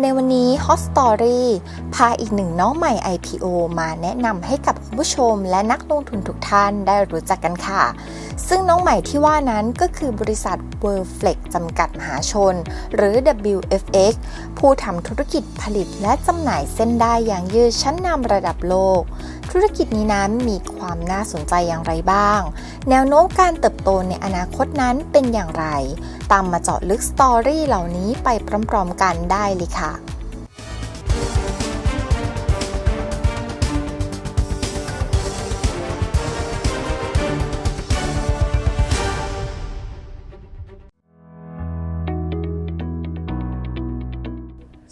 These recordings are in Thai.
ในวันนี้ Hot Story พาอีกหนึ่งน้องใหม่ IPO มาแนะนำให้กับคุณผู้ชมและนักลงทุนทุกท่านได้รู้จักกันค่ะ ซึ่งน้องใหม่ที่ว่านั้นก็คือบริษัท Worldflex จำกัดมหาชน หรือ WFX ผู้ทำธุรกิจผลิตและจำหน่ายเส้นได้อย่างยืดชั้นนำระดับโลก ธุรกิจนี้นั้นมีความน่าสนใจอย่างไรบ้าง แนวโน้มการเติบโตในอนาคตนั้นเป็นอย่างไร ตามมาเจาะลึกสตอรี่เหล่านี้ไปพร้อมๆกันได้เลยค่ะ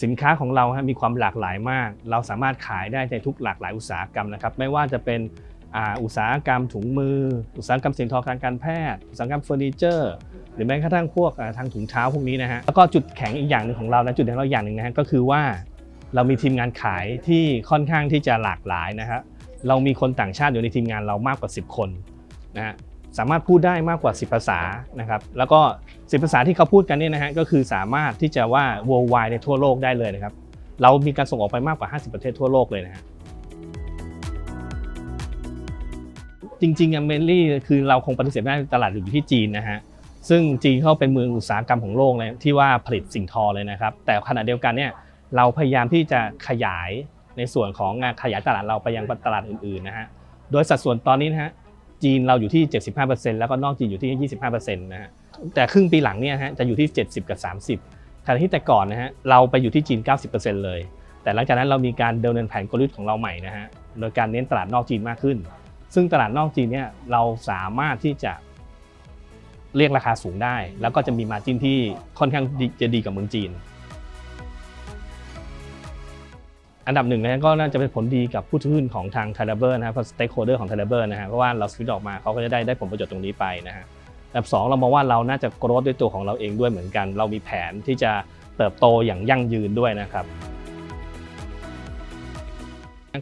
สินค้าของเราฮะมีความหลากหลายมาก เราสามารถขายได้ในทุกหลากหลายอุตสาหกรรมนะครับ ไม่ว่าจะเป็นอุตสาหกรรมถุงมือ อุตสาหกรรมสิ่งทอการการแพทย์ อุตสาหกรรมเฟอร์นิเจอร์ หรือแม้กระทั่งพวกทางถุงเท้าพวกนี้นะฮะ แล้วก็จุดแข็งอีกอย่างหนึ่งของเรานะจุดแข็งเราอย่างหนึ่งนะฮะก็คือว่าเรามีทีมงานขายที่ค่อนข้างที่จะหลากหลายนะฮะ เรามีคนต่างชาติอยู่ในทีมงานเรามากกว่า 10 คนนะฮะ สามารถพูดได้มากกว่า 10 ภาษานะครับแล้วก็ 10 ภาษาที่เขาพูดกันเนี่ยนะฮะก็คือสามารถที่จะว่า worldwide ในทั่วโลกได้เลยนะครับเรามีการส่งออกไปมากกว่า 50 ประเทศทั่วโลกเลยนะฮะจริงๆอะเมนลี่คือเราคงปฏิเสธไม่ได้ตลาดอยู่ที่จีนนะฮะซึ่งจีนเขาเป็นเมืองอุตสาหกรรมของโลกเลยที่ว่าผลิตสิ่งทอเลยนะครับ แต่ขณะเดียวกันเนี่ยเราพยายามที่จะขยายในส่วนของงานขยายตลาดเราไปยังตลาดอื่นๆนะฮะโดยสัดส่วนตอนนี้นะฮะ จีนเราอยู่ที่ 75%แล้วก็นอกจีนอยู่ที่ 25%นะฮะแต่ครึ่งปีหลังเนี่ยฮะจะอยู่ที่ 70 กับ 30ขณะที่แต่ก่อนนะฮะเราไปอยู่ที่จีน 90%เลย แต่หลังจากนั้นเรามีการดำเนินแผนกลยุทธ์ของเราใหม่นะฮะโดยการเน้นตลาดนอกจีนมากขึ้น ซึ่งตลาดนอกจีนเนี่ยเราสามารถที่จะเรียกราคาสูงได้ แล้วก็จะมีมาจินที่ค่อนข้างจะดีกับเมืองจีน อันดับหนึ่งนะก็น่าจะเป็นผลดีกับผู้ถือหุ้นของทาง t a เบอร์นะครับสเต็กโฮเดอร์ของ t a เบอร์นะฮะเพราะว่าเราสวิตออกมาเขาก็จะได้ได้ผลประโยชน์ตรงนี้ไปนะฮะอันดับสองเรามองว่าเราน่าจะโกรธด้วยตัวของเราเองด้วยเหมือนกัน เรามีแผนที่จะเติบโตอย่างยั่งยืนด้วยนะครับ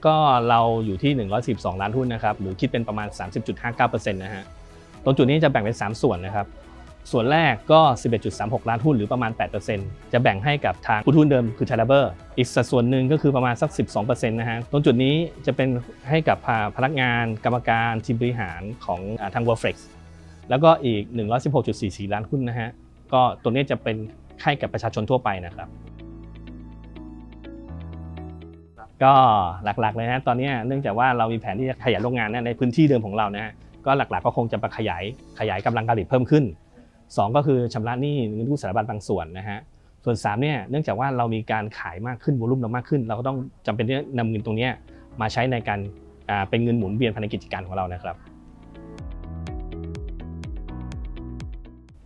ก็เราอยู่ที่ 112 ล้านหุ้นนะครับหรือคิดเป็นประมาณ 30.59%นะฮะตรงจุดนี้จะแบ่งเป็น 3 ส่วนนะครับ ส่วนแรกก็ 11.36 ล้านหุ้นหรือประมาณ 8%จะแบ่งให้กับทางผู้ถือหุ้นเดิมคือ t a เบอร์อีกสัดส่วนหนึ่งก็คือประมาณสัก 12%นะฮะ ตรงจุดนี้จะเป็นให้กับพนักงานกรรมการทีมบริหารของทาง w o r l f l e x แล้วก็อีก 116.44 ล้านหุ้นนะฮะ ก็ตัวนี้จะเป็นให้กับประชาชนทั่วไปนะครับก็หลักๆเลยนะตอนนี้เนื่องจากว่าเรามีแผนที่จะขยายโรงงานในพื้นที่เดิมของเรานะฮะก็หลักๆก็คงจะไปขยายขยายกำลังการผลิตเพิ่มขึ้น 2ก็คือชำระหนี้เงินกู้สถาบันบางส่วนนะฮะส่วน3เนี่ยเนื่องจากว่าเรามีการขายมากขึ้นวอลุ่มเรามากขึ้น เราก็ต้องจำเป็นที่จะนำเงินตรงนี้มาใช้ในการเป็นเงินหมุนเวียนภายในกิจการของเรานะครับ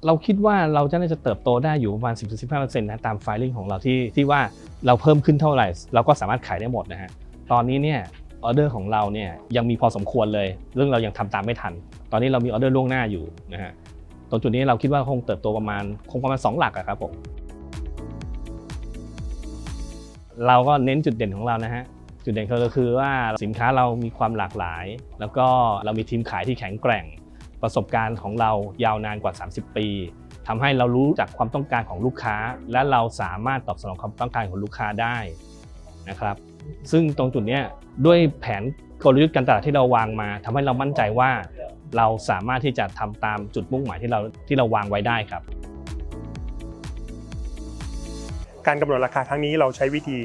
เราคิดว่าเราจะน่าจะเติบโตได้อยู่ประมาณ 10-15%นะตามไฟลิ่งของเราที่ที่ว่าเราเพิ่มขึ้นเท่าไหร่ เราก็สามารถขายได้หมดนะฮะตอนนี้เนี่ยออเดอร์ของเราเนี่ยยังมีพอสมควรเลย เรื่องเรายังทำตามไม่ทัน ตอนนี้เรามีออเดอร์ล่วงหน้าอยู่นะฮะ ตรงจุดนี้เราคิดว่าคงเติบโตประมาณคงประมาณ 2 หลักอะครับผมเราก็เน้นจุดเด่นของเรานะฮะจุดเด่นก็คือว่าสินค้าเรามีความหลากหลาย แล้วก็เรามีทีมขายที่แข็งแกร่ง ประสบการณ์ของเรายาวนานกว่า 30 ปีทำให้เรารู้จักความต้องการของลูกค้า และเราสามารถตอบสนองความต้องการของลูกค้าได้นะครับ ซึ่งตรงจุดนี้ด้วยแผนกลยุทธ์การตลาดที่เราวางมาทำให้เรามั่นใจว่า เราสามารถที่จะทำตามจุดมุ่งหมายที่เราที่เราวางไว้ได้ครับ การกำหนดราคาครั้งนี้เราใช้วิธี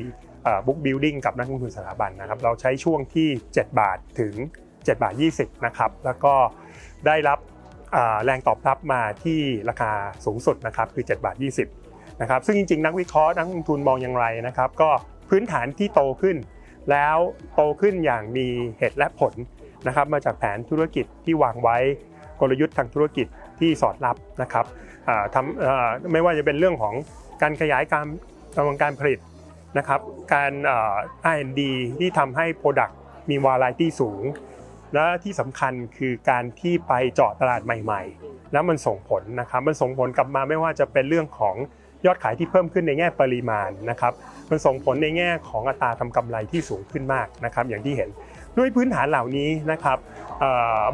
บุ๊กบิลดิ้งกับนักลงทุนสถาบันนะครับ เราใช้ช่วงที่ 7 บาทถึง 7 บาท 20 นะครับ แล้วก็ได้รับแรงตอบรับมาที่ราคาสูงสุดนะครับคือ 7 บาท 20 นะครับ ซึ่งจริงๆ นักวิเคราะห์นักลงทุนมองอย่างไรนะครับ ก็พื้นฐานที่โตขึ้น แล้วโตขึ้นอย่างมีเหตุและผล นะครับมาจากแผนธุรกิจที่วางไว้กลยุทธ์ทางธุรกิจที่สอดรับนะครับทำไม่ว่าจะเป็นเรื่องของการขยายการกำลังการผลิตนะครับการเอ่อ R&D ที่ทำให้ Product มี Variety สูง และที่สำคัญคือการที่ไปเจาะตลาดใหม่ ๆ แล้วมันส่งผลนะครับมันส่งผลกลับมาไม่ว่าจะเป็นเรื่องของยอดขายที่เพิ่มขึ้นในแง่ปริมาณนะครับมันส่งผลในแง่ของอัตราทำกำไรที่สูงขึ้นมากนะครับอย่างที่เห็น ด้วยพื้นฐานเหล่านี้นะครับ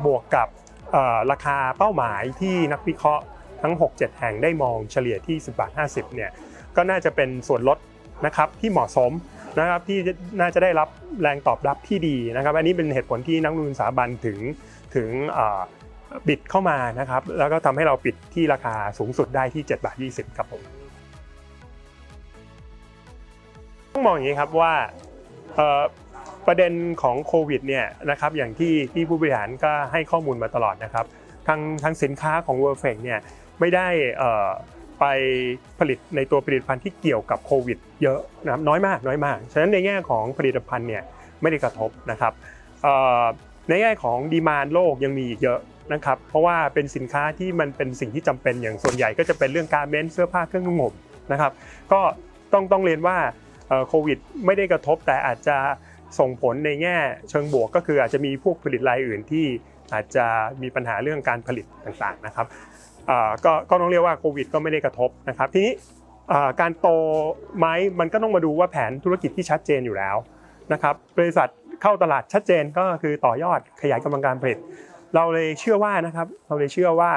บวกกับราคาเป้าหมายที่นักวิเคราะห์ทั้ง 6-7 แห่งได้มองเฉลี่ยที่ 10บาท50เนี่ยก็น่าจะเป็นส่วนลดนะครับที่เหมาะสมนะครับที่น่าจะได้รับแรงตอบรับที่ดีนะครับอันนี้เป็นเหตุผลที่นักลงทุนสถาบันถึงถึงบิดเข้ามานะครับแล้วก็ทำให้เราปิดที่ราคาสูงสุดได้ที่7บาท20ครับผมต้องมองอย่างนี้ครับว่า ประเด็นของโควิดเนี่ยนะครับอย่างที่ที่ผู้บริหารก็ให้ข้อมูลมาตลอดนะครับทางทางสินค้าของ w o r l d f e c เนี่ยไม่ได้ไปผลิตในตัวผลิตภัณฑ์ที่เกี่ยวกับโควิดเยอะนะครับน้อยมากน้อยมาก ฉะนั้นในแง่ของผลิตภัณฑ์เนี่ยไม่ได้กระทบนะครับในแง่ของดีมานโลกยังมีอีกเยอะนะครับเพราะว่าเป็นสินค้าที่มันเป็นสิ่งที่จำเป็นอย่างส่วนใหญ่ก็จะเป็นเรื่องการเมนเสื้อผ้าเครื่องนุ่งห่มนะครับก็ต้องต้องเรียนว่าโควิดไม่ได้กระทบแต่อาจจะ ส่งผลในแง่เชิงบวกก็คืออาจจะมีพวกผลิตรายอื่นที่อาจจะมีปัญหาเรื่องการผลิตต่างๆนะครับก็ก็ต้องเรียกว่าโควิดก็ไม่ได้กระทบนะครับทีนี้การโตไหมมันก็ต้องมาดูว่าแผนธุรกิจที่ชัดเจนอยู่แล้วนะครับบริษัทเข้าตลาดชัดเจนก็คือต่อยอดขยายกำลังการผลิต เราเลยเชื่อว่านะครับเราเลยเชื่อว่า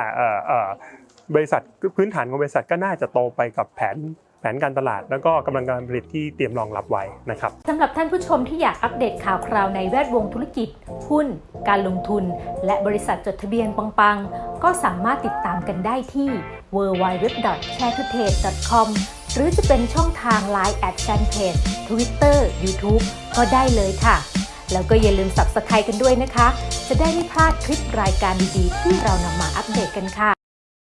บริษัทพื้นฐานของบริษัทก็น่าจะโตไปกับแผน แผนการตลาด แล้วก็กำลังการผลิตที่เตรียมรองรับไว้นะครับสำหรับท่านผู้ชมที่อยากอัปเดตข่าวคราวในแวดวงธุรกิจ หุ้น การลงทุน และบริษัทจดทะเบียนปังๆ ก็สามารถติดตามกันได้ที่ w w w s h a r e t o t a d e c o m หรือจะเป็นช่องทาง Line แอดแฟนเพจ Twitter YouTube ก็ได้เลยค่ะ แล้วก็อย่าลืม Subscribe กันด้วยนะคะ จะได้ไม่พลาดคลิปรายการดีๆที่เรานำมาอัปเดตกันค่ะ